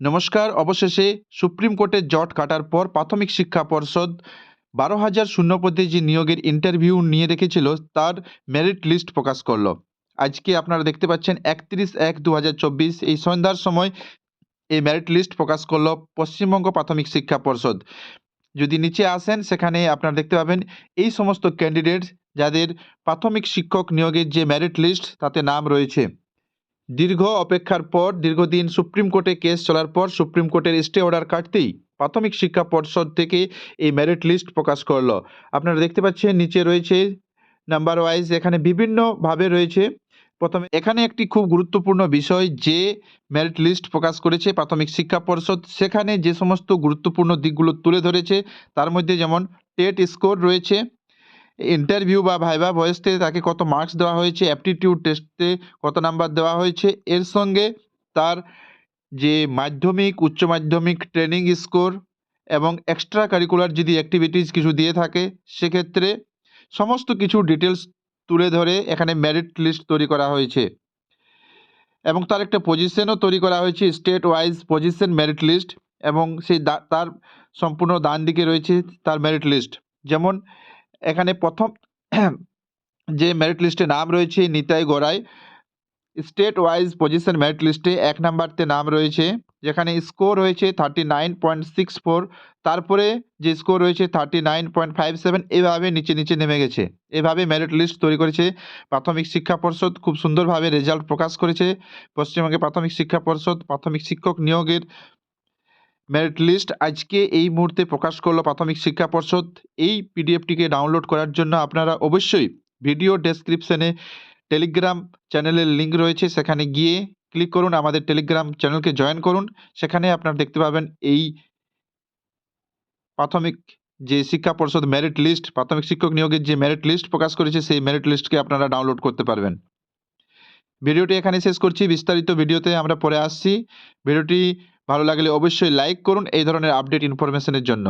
নমস্কার। অবশেষে সুপ্রিম কোর্টের জট কাটার পর প্রাথমিক শিক্ষা পর্ষদ বারো হাজার শূন্যপদে যে নিয়োগের ইন্টারভিউ নিয়ে রেখেছিল, তার মেরিট লিস্ট প্রকাশ করল। আজকে আপনারা দেখতে পাচ্ছেন একত্রিশ এক দু এই সন্ধ্যার সময় এই মেরিট লিস্ট প্রকাশ করল পশ্চিমবঙ্গ প্রাথমিক শিক্ষা পর্ষদ। যদি নিচে আসেন, সেখানে আপনারা দেখতে পাবেন এই সমস্ত ক্যান্ডিডেট যাদের প্রাথমিক শিক্ষক নিয়োগের যে মেরিট লিস্ট তাতে নাম রয়েছে। দীর্ঘ অপেক্ষার পর, দীর্ঘদিন সুপ্রিম কোর্টে কেস চলার পর সুপ্রিম কোর্টের স্টে অর্ডার কাটতেই প্রাথমিক শিক্ষা পর্ষদ থেকে এই মেরিট লিস্ট প্রকাশ করল। আপনারা দেখতে পাচ্ছেন, নিচে রয়েছে নাম্বার ওয়াইজ এখানে বিভিন্নভাবে রয়েছে। প্রথমে, এখানে একটি খুব গুরুত্বপূর্ণ বিষয়, যে মেরিট লিস্ট প্রকাশ করেছে প্রাথমিক শিক্ষা পর্ষদ, সেখানে যে সমস্ত গুরুত্বপূর্ণ দিকগুলো তুলে ধরেছে, তার মধ্যে যেমন টেট স্কোর রয়েছে ইন্টারভিউ বা ভাইবা ভয়েসতে তাকে কত মার্কস দেওয়া হয়েছে অ্যাপটিটিউড টেস্টে কত নাম্বার দেওয়া হয়েছে, এর সঙ্গে তার যে মাধ্যমিক, উচ্চ মাধ্যমিক ট্রেনিং স্কোর এবং এক্সট্রা কারিকুলার যদি অ্যাক্টিভিটিস কিছু দিয়ে থাকে, সেক্ষেত্রে সমস্ত কিছু ডিটেলস তুলে ধরে এখানে মেরিট লিস্ট তৈরি করা হয়েছে। এবং তার একটা পজিশনও তৈরি করা হয়েছে state wise position merit list এবং সেই তার সম্পূর্ণ ডান দিকে রয়েছে তার মেরিট লিস্ট যেমন এখানে প্রথম যে মেরিট লিস্টে নাম রয়েছে Nitai Garai state wise position merit লিস্টে এক নাম্বারতে নাম রয়েছে, যেখানে স্কোর হয়েছে thirty nine point six four তারপরে যে স্কোর রয়েছে thirty nine point five seven এভাবে নিচে নিচে নেমে গেছে। এভাবে মেরিট লিস্ট তৈরি করেছে। প্রাথমিক শিক্ষা পর্ষদ খুব সুন্দরভাবে রেজাল্ট প্রকাশ করেছে। পশ্চিমবঙ্গে প্রাথমিক শিক্ষা পর্ষদ প্রাথমিক শিক্ষক নিয়োগের মেরিট লিস্ট আজকে এই মুহূর্তে প্রকাশ করল প্রাথমিক শিক্ষা পর্ষদ। এই পিডিএফটিকে ডাউনলোড করার জন্য আপনারা অবশ্যই ভিডিও ডেসক্রিপশনে টেলিগ্রাম চ্যানেলের লিঙ্ক রয়েছে। সেখানে গিয়ে ক্লিক করুন, আমাদের টেলিগ্রাম চ্যানেলকে জয়েন করুন। সেখানে আপনারা দেখতে পাবেন এই প্রাথমিক যে শিক্ষা পর্ষদ মেরিট লিস্ট প্রাথমিক শিক্ষক নিয়োগের যে মেরিট লিস্ট প্রকাশ করেছে, সেই মেরিট লিস্টকে আপনারা ডাউনলোড করতে পারবেন। ভিডিওটি এখানে শেষ করছি। বিস্তারিত ভিডিওতে আমরা পরে আসছি। ভিডিওটি ভালো লাগলে অবশ্যই লাইক করুন এই ধরনের আপডেট ইনফরমেশনের জন্য।